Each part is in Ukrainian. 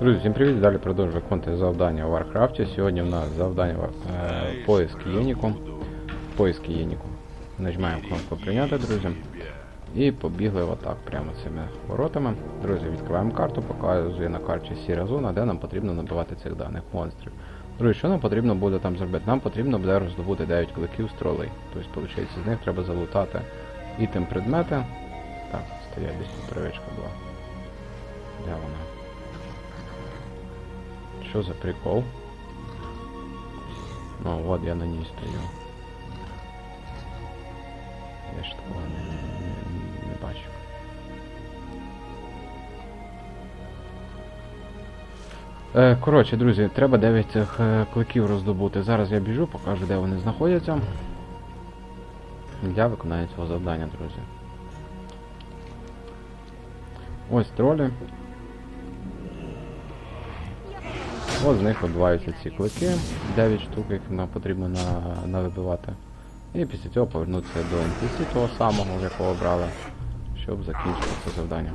Друзі, всім привіт! Далі продовжую виконувати завдання у Варкрафті. Сьогодні в нас завдання е, поиск Єніку. Поиск Єніку. Нажимаємо кнопку прийняти, друзі. І побігли в атак прямо цими воротами. Друзі, відкриваємо карту, показує на карті сіра зона, де нам потрібно набивати цих даних монстрів. Друзі, що нам потрібно буде там зробити? Нам потрібно буде роздобути 9 кликів з тролей. Тобто, виходить, з них треба залутати ітем предмети. Так, стоять десь тут травичка була. Де вона? Що за прикол? Ну, от я на ній стою. Я ж такого не, не, не бачу. Е, коротше, друзі, треба 9 цих е, кликів роздобути. Зараз я біжу, покажу, де вони знаходяться. Для виконання цього завдання, друзі. Ось тролі. От з них відбуваються ці клики, 9 штук, які нам потрібно на, навибивати. І після цього повернутися до NPC того самого, якого брали, щоб закінчити це завдання.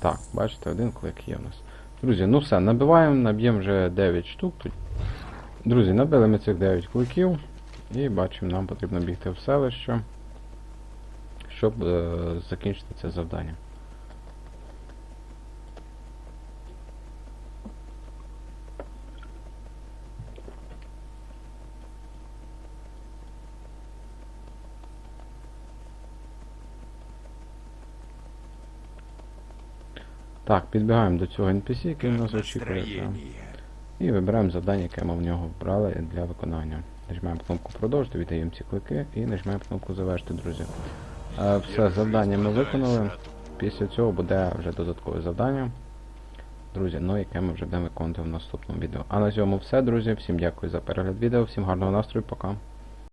Так, бачите, один клик є у нас. Друзі, ну все, набиваємо, наб'ємо вже 9 штук тут. Друзі, набили ми цих 9 кликів. І бачимо, нам потрібно бігти в селище, щоб е, закінчити це завдання. Так, підбігаємо до цього NPC, який нас очікує. І вибираємо завдання, яке ми в нього вбрали для виконання. Нажимаємо кнопку продовжити, віддаємо ці клики і нажимаємо кнопку завершити, друзі. Е, Все, завдання ми виконали. Після цього буде вже додаткове завдання. Друзі, ну яке ми вже будемо виконувати в наступному відео. А на цьому все, друзі. Всім дякую за перегляд відео, всім гарного настрою, пока.